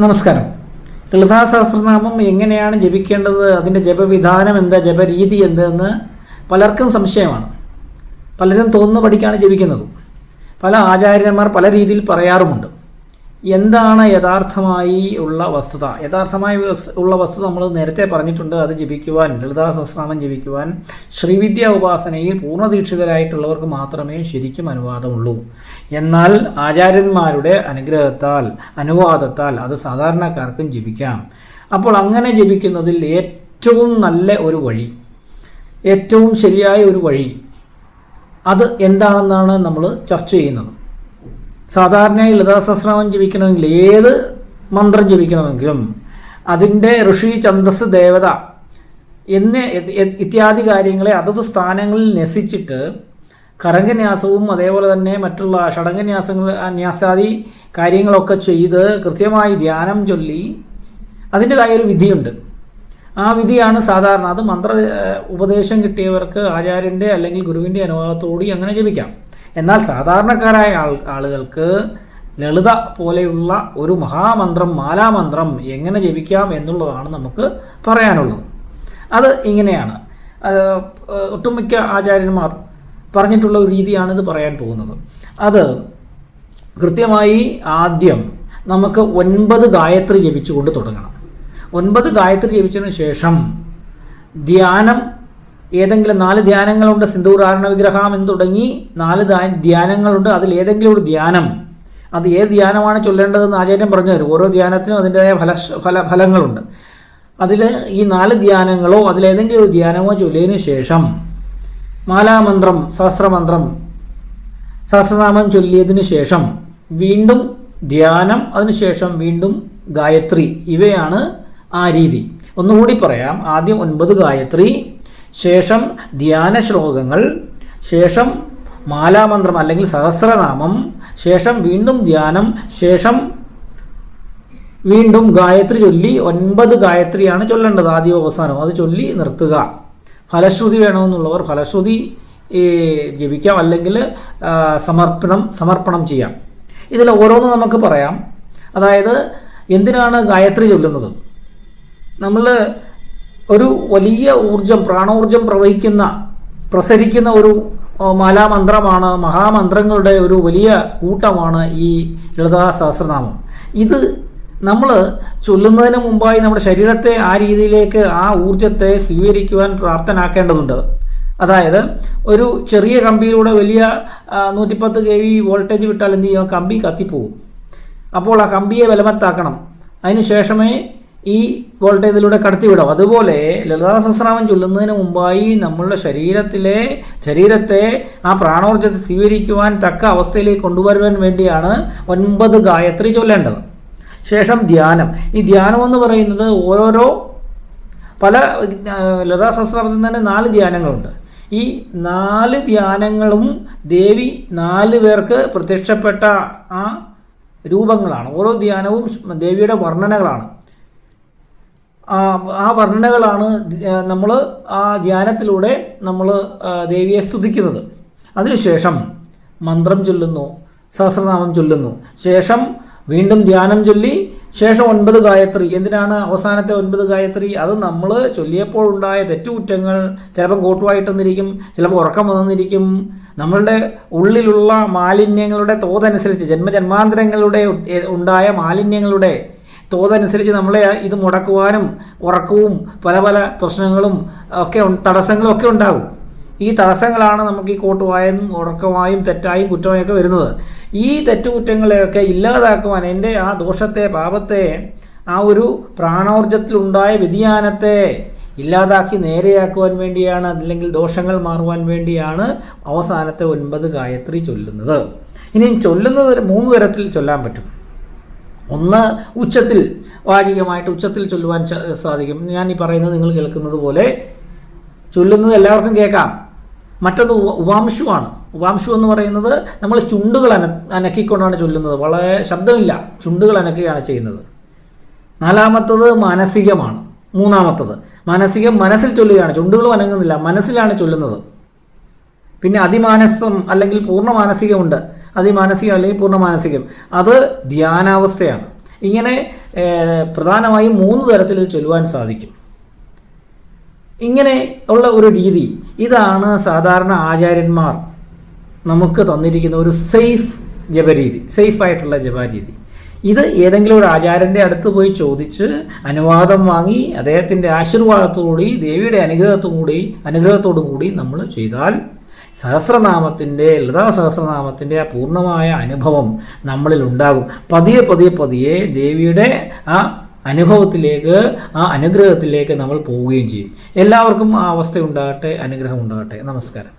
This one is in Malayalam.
നമസ്കാരം. ലളിതാ സഹസ്രനാമം എങ്ങനെയാണ് ജപിക്കേണ്ടത്? അതിന്റെ ജപവിധാനം എന്താ? ജപരീതി എന്തെന്ന് പലർക്കും സംശയമാണ്. പലരും തോന്നുന്നു പഠിക്കാണ് ജപിക്കുന്നത്. പല ആചാര്യന്മാർ പല രീതിയിൽ പറയാറുമുണ്ട്. എന്താണ് യഥാർത്ഥമായി ഉള്ള വസ്തുത? യഥാർത്ഥമായി ഉള്ള വസ്തുത നമ്മൾ നേരത്തെ പറഞ്ഞിട്ടുണ്ട് അത് ജപിക്കുവാൻ ലളിതാ സഹസ്രനാമം ജപിക്കുവാൻ ശ്രീവിദ്യ ഉപാസനയിൽ പൂർണദീക്ഷിതരായിട്ടുള്ളവർക്ക് മാത്രമേ ശരിക്കും അനുവാദമുള്ളൂ. എന്നാൽ ആചാര്യന്മാരുടെ അനുഗ്രഹത്താൽ അനുവാദത്താൽ അത് സാധാരണക്കാർക്കും ജപിക്കാം. അപ്പോൾ അങ്ങനെ ജപിക്കുന്നതിൽ ഏറ്റവും നല്ല ഒരു വഴി ഏറ്റവും ശരിയായ ഒരു വഴി അത് എന്താണെന്നാണ് നമ്മൾ ചർച്ച ചെയ്യുന്നത്. സാധാരണയായി ലതാസഹസ്രനാമം ജപിക്കണമെങ്കിൽ ഏത് മന്ത്രം ജപിക്കണമെങ്കിലും അതിന്റെ ഋഷി ഛന്ദസ് ദേവത എന്ന ഇത്യാദി കാര്യങ്ങളെ അതത് സ്ഥാനങ്ങളിൽ നസിച്ചിട്ട് കരംഗന്യാസവും അതേപോലെ തന്നെ മറ്റുള്ള ഷടങ്കന്യാസങ്ങൾ ആ ന്യാസാദി കാര്യങ്ങളൊക്കെ ചെയ്ത് കൃത്യമായി ധ്യാനം ചൊല്ലി അതിന്റെതായ ഒരു വിധിയുണ്ട്. ആ വിധിയാണ് സാധാരണ അത് മന്ത്ര ഉപദേശം കിട്ടിയവർക്ക് ആചാര്യന്റെ അല്ലെങ്കിൽ ഗുരുവിന്റെ അനുവാദത്തോടി അങ്ങനെ ജപിക്കാം. എന്നാൽ സാധാരണക്കാരായ ആളുകൾക്ക് ലളിത പോലെയുള്ള ഒരു മഹാമന്ത്രം മാലാമന്ത്രം എങ്ങനെ ജപിക്കാം എന്നുള്ളതാണ് നമുക്ക് പറയാനുള്ളത്. അത് ഇങ്ങനെയാണ്. ഒട്ടുമിക്ക ആചാര്യന്മാർ പറഞ്ഞിട്ടുള്ള ഒരു രീതിയാണ് ഇത് പറയാൻ പോകുന്നത്. അത് കൃത്യമായി ആദ്യം നമുക്ക് ഒൻപത് ഗായത്രി ജപിച്ചുകൊണ്ട് തുടങ്ങണം. ഒൻപത് ഗായത്രി ജപിച്ചതിന് ശേഷം ധ്യാനം ഏതെങ്കിലും നാല് ധ്യാനങ്ങളുണ്ട് സിന്ദൂരാരണ വിഗ്രഹം എന്ന് തുടങ്ങി നാല് ധ്യാ- ധ്യാനങ്ങളുണ്ട്. അതിൽ ഏതെങ്കിലും ഒരു ധ്യാനം. അത് ഏത് ധ്യാനമാണ് ചൊല്ലേണ്ടതെന്ന് ആചാര്യൻ പറഞ്ഞു തരും. ഓരോ ധ്യാനത്തിനും അതിന്റെതായ ഫല ഫല ഫലങ്ങളുണ്ട്. അതിൽ ഈ നാല് ധ്യാനങ്ങളോ അതിലേതെങ്കിലും ഒരു ധ്യാനമോ ചൊല്ലിയതിനു ശേഷം മാലാമന്ത്രം സഹസ്രമന്ത്രം സഹസ്രനാമം ചൊല്ലിയതിനു ശേഷം വീണ്ടും ധ്യാനം അതിനുശേഷം വീണ്ടും ഗായത്രി. ഇവയാണ് ആ രീതി. ഒന്നുകൂടി പറയാം. ആദ്യം ഒൻപത് ഗായത്രി ശേഷം ധ്യാന ശ്ലോകങ്ങൾ ശേഷം മാലാമന്ത്രം അല്ലെങ്കിൽ സഹസ്രനാമം ശേഷം വീണ്ടും ധ്യാനം ശേഷം വീണ്ടും ഗായത്രി ചൊല്ലി ഒൻപത് ഗായത്രിയാണ് ചൊല്ലേണ്ടത് ആദ്യം അവസാനം. അത് ചൊല്ലി നിർത്തുക. ഫലശ്രുതി വേണമെന്നുള്ളവർ ഫലശ്രുതി ജപിക്കാം. അല്ലെങ്കിൽ സമർപ്പണം സമർപ്പണം ചെയ്യാം. ഇതിൽ ഓരോന്നും നമുക്ക് പറയാം. അതായത് എന്തിനാണ് ഗായത്രി ചൊല്ലുന്നത്? നമ്മൾ ഒരു വലിയ ഊർജം പ്രാണോർജം പ്രവഹിക്കുന്ന പ്രസരിക്കുന്ന ഒരു മാലാമന്ത്രമാണ് മഹാമന്ത്രങ്ങളുടെ ഒരു വലിയ കൂട്ടമാണ് ഈ ലളിതാ സഹസ്രനാമം ഇത് നമ്മൾ ചൊല്ലുന്നതിന് മുമ്പായി നമ്മുടെ ശരീരത്തെ ആ രീതിയിലേക്ക് ആ ഊർജത്തെ സ്വീകരിക്കുവാൻ പ്രാപ്തനാക്കേണ്ടതുണ്ട്. അതായത് ഒരു ചെറിയ കമ്പിയിലൂടെ വലിയ നൂറ്റിപ്പത്ത് കെ വി വോൾട്ടേജ് വിട്ടാൽ എന്ത് ചെയ്യും? കമ്പി കത്തിപ്പോവും. അപ്പോൾ ആ കമ്പിയെ ബലവത്താക്കണം. അതിന് ശേഷമേ ഈ വോൾട്ടേജിലൂടെ കടത്തിവിടാം. അതുപോലെ ലളിതാ സഹസ്രാമം ചൊല്ലുന്നതിന് മുമ്പായി നമ്മളുടെ ശരീരത്തിലെ ശരീരത്തെ ആ പ്രാണോർജത്തെ സ്വീകരിക്കുവാൻ തക്ക അവസ്ഥയിലേക്ക് കൊണ്ടുവരുവാൻ വേണ്ടിയാണ് ഒൻപത് ഗായത്രി ചൊല്ലേണ്ടത്. ശേഷം ധ്യാനം. ഈ ധ്യാനം എന്ന് പറയുന്നത് ഓരോരോ പല ലതാ സഹസ്രാമത്തിൽ തന്നെ നാല് ധ്യാനങ്ങളുണ്ട്. ഈ നാല് ധ്യാനങ്ങളും ദേവി നാല് പേർക്ക് പ്രത്യക്ഷപ്പെട്ട ആ രൂപങ്ങളാണ്. ഓരോ ധ്യാനവും ദേവിയുടെ വർണനകളാണ്. ആ വർണകളാണ് നമ്മൾ ആ ധ്യാനത്തിലൂടെ നമ്മൾ ദേവിയെ സ്തുതിക്കുന്നത്. അതിനുശേഷം മന്ത്രം ചൊല്ലുന്നു സഹസ്രനാമം ചൊല്ലുന്നു. ശേഷം വീണ്ടും ധ്യാനം ചൊല്ലി ശേഷം ഒൻപത് ഗായത്രി. എന്തിനാണ് അവസാനത്തെ ഒൻപത് ഗായത്രി? അത് നമ്മൾ ചൊല്ലിയപ്പോഴുണ്ടായ തെറ്റുകുറ്റങ്ങൾ ചിലപ്പം കോട്ടുവായിട്ടെന്നിരിക്കും ചിലപ്പോൾ ഉറക്കം വന്നിരിക്കും. നമ്മളുടെ ഉള്ളിലുള്ള മാലിന്യങ്ങളുടെ തോതനുസരിച്ച് ജന്മജന്മാന്തരങ്ങളുടെ ഉണ്ടായ മാലിന്യങ്ങളുടെ തോതനുസരിച്ച് നമ്മളെ ഇത് മുടക്കുവാനും ഉറക്കവും പല പല പ്രശ്നങ്ങളും ഒക്കെ തടസ്സങ്ങളും ഒക്കെ ഉണ്ടാകും. ഈ തടസ്സങ്ങളാണ് നമുക്ക് ഈ കോട്ടുവായും ഉറക്കമായും തെറ്റായും കുറ്റമായൊക്കെ വരുന്നത്. ഈ തെറ്റുകുറ്റങ്ങളെയൊക്കെ ഇല്ലാതാക്കുവാൻ എന്റെ ആ ദോഷത്തെ പാപത്തെ ആ ഒരു പ്രാണോർജത്തിലുണ്ടായ വ്യതിയാനത്തെ ഇല്ലാതാക്കി നേരെയാക്കുവാൻ വേണ്ടിയാണ് അല്ലെങ്കിൽ ദോഷങ്ങൾ മാറുവാൻ വേണ്ടിയാണ് അവസാനത്തെ ഒൻപത് ഗായത്രി ചൊല്ലുന്നത്. ഇനി ചൊല്ലുന്നത് മൂന്ന് തരത്തിൽ ചൊല്ലാൻ പറ്റും. ഒന്ന് ഉച്ചത്തിൽ വാചികമായിട്ട് ഉച്ചത്തിൽ ചൊല്ലുവാൻ സാധിക്കും. ഞാൻ ഈ പറയുന്നത് നിങ്ങൾ കേൾക്കുന്നത് പോലെ ചൊല്ലുന്നത് എല്ലാവർക്കും കേൾക്കാം. മറ്റത് ഉപ- ഉപാംശുവാണ് ഉപാംശു എന്ന് പറയുന്നത് നമ്മൾ ചുണ്ടുകൾ അന അനക്കിക്കൊണ്ടാണ് ചൊല്ലുന്നത്. വളരെ ശബ്ദമില്ല. ചുണ്ടുകൾ അനക്കുകയാണ് ചെയ്യുന്നത്. നാലാമത്തത് മാനസികമാണ്. മൂന്നാമത്തത് മാനസികം മനസ്സിൽ ചൊല്ലുകയാണ്. ചുണ്ടുകൾ അനങ്ങുന്നില്ല. മനസ്സിലാണ് ചൊല്ലുന്നത്. പിന്നെ അതിമാനസം അല്ലെങ്കിൽ പൂർണ മാനസികമുണ്ട്. അതിമാനസികം അല്ലെങ്കിൽ പൂർണ മാനസികം അത് ധ്യാനാവസ്ഥയാണ്. ഇങ്ങനെ പ്രധാനമായും മൂന്ന് തരത്തിൽ ഇത് ചൊല്ലുവാൻ സാധിക്കും. ഇങ്ങനെ ഉള്ള ഒരു രീതി ഇതാണ് സാധാരണ ആചാര്യന്മാർ നമുക്ക് തന്നിരിക്കുന്ന ഒരു സേഫ് ജപരീതി സേഫ് ആയിട്ടുള്ള ജപരീതി. ഇത് ഏതെങ്കിലും ഒരു ആചാര്യന്റെ അടുത്ത് പോയി ചോദിച്ച് അനുവാദം വാങ്ങി അദ്ദേഹത്തിന്റെ ആശീർവാദത്തോടുകൂടി ദേവിയുടെ അനുഗ്രഹത്തോടുകൂടി അനുഗ്രഹത്തോടു കൂടി നമ്മൾ ചെയ്താൽ സഹസ്രനാമത്തിന്റെ ലതാ സഹസ്രനാമത്തിന്റെ ആ പൂർണമായ അനുഭവം നമ്മളിൽ ഉണ്ടാകും. പതിയെ പതിയെ പതിയെ ദേവിയുടെ ആ അനുഭവത്തിലേക്ക് ആ അനുഗ്രഹത്തിലേക്ക് നമ്മൾ പോവുകയും ചെയ്യും. എല്ലാവർക്കും ആ അവസ്ഥ ഉണ്ടാകട്ടെ അനുഗ്രഹം ഉണ്ടാകട്ടെ. നമസ്കാരം.